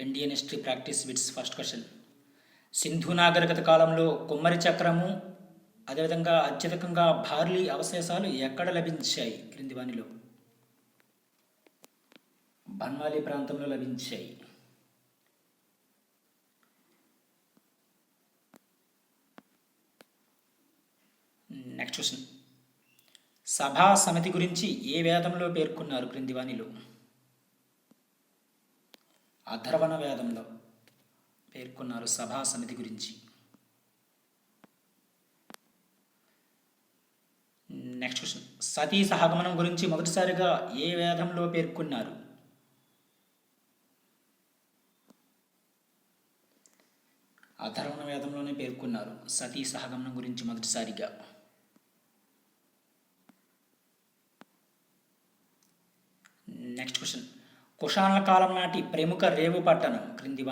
Indian history practice bits first question. Sindhu నాగరికత కాలంలో కుమ్మరి చక్రము అదేవిధంగా అత్యధికంగా భార్లీ అవశేషాలు ఎక్కడ లభించాయి? క్రింది వానిలో బన్వాలి ప్రాంతంలో లభించాయి. Next question. సభా సమితి గురించి ఏ వేదంలో పేర్కొన్నారు? క్రింది వానిలో అధర్వణ వేదంలో పేర్కొన్నారు సభా సమితి గురించి. నెక్స్ట్ క్వశ్చన్ సతీ సహగమనం గురించి మొదటిసారిగా ఏ వేదంలో పేర్కొన్నారు? అధర్వణ వేదంలోనే పేర్కొన్నారు సతీ సహగమనం గురించి మొదటిసారిగా. నెక్స్ట్ క్వశ్చన్ కుషాన్ల కాలం నాటి ప్రముఖ రేవు పట్టణం క్రింది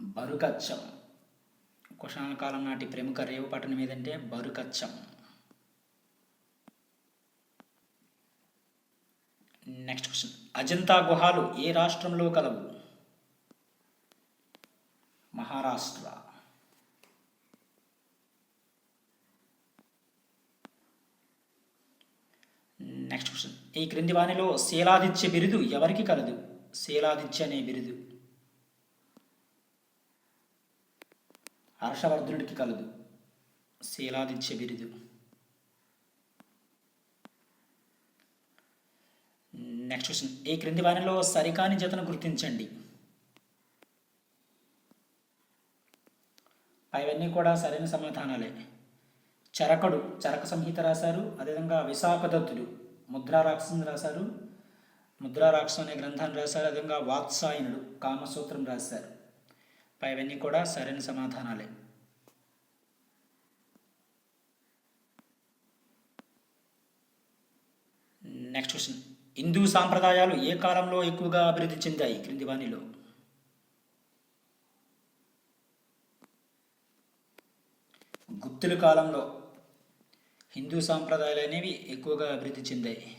బరుకచ్చం. కుషాన్ల కాలం నాటి ప్రముఖ రేవు పట్టణం ఏదంటే బరుకచ్చం. నెక్స్ట్ క్వశ్చన్ అజంతా గుహాలు ఏ రాష్ట్రంలో కలవు? మహారాష్ట్ర. నెక్స్ట్ క్వశ్చన్ ఈ క్రింది వాణిలో శీలాదిత్య బిరుదు ఎవరికి కలదు? శీలాదిత్య అనే బిరుదు. హర్షవర్ధనుడికి కలదు. శీలాదిత్య బిరుదు. నెక్స్ట్ క్వశ్చన్ ఈ క్రింది వాణిలో సరికాని జతను గుర్తించండి. అవన్నీ కూడా సరైన సమాధానాలే. చరకడు చరక సంహిత రాశారు అదేవిధంగా విశాఖదత్తుడు. ముద్రారాక్షసుని రాశారు. ముద్రారాక్షసు అనే గ్రంథాన్ని రాశారు. అదేవిధంగా వాత్సాయనుడు కామసూత్రం రాశారు. పైవన్నీ కూడా సరైన సమాధానాలే. Next question. హిందూ సాంప్రదాయాలు ఏ కాలంలో ఎక్కువగా అభివృద్ధి చెందాయి? క్రింది వాణిలో. గుప్తుల కాలంలో హిందూ సాంప్రదాయాలు అనేవి ఎక్కువగా అభివృద్ధి చెందాయి.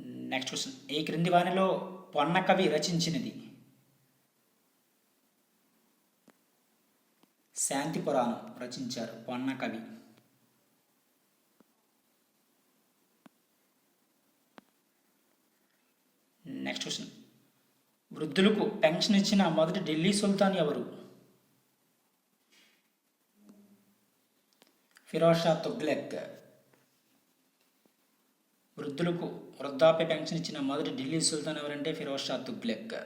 నెక్స్ట్ క్వశ్చన్ ఈ క్రింది వానిలో పొన్న కవి రచించినది? శాంతి పురాణం రచించారు పొన్న కవి. నెక్స్ట్ క్వశ్చన్ వృద్ధులకు పెన్షన్ ఇచ్చిన మొదటి ఢిల్లీ సుల్తాన్ ఎవరు? ఫిరోజ్ షా తుగ్లక్ వృద్ధులకు వృద్ధాప్య పెన్షన్ ఇచ్చిన మొదటి ఢిల్లీ సుల్తాన్ ఎవరంటే ఫిరోజ్ షా తుగ్లక్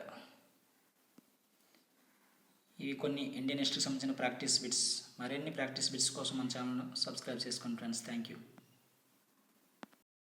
ఇవి కొన్ని ఇండియన్ హిస్టరీకి సంబంధించిన ప్రాక్టీస్ బిట్స్. మరిన్ని ప్రాక్టీస్ బిట్స్ కోసం మన ఛానల్ను సబ్స్క్రైబ్ చేసుకోండి ఫ్రెండ్స్. Thank you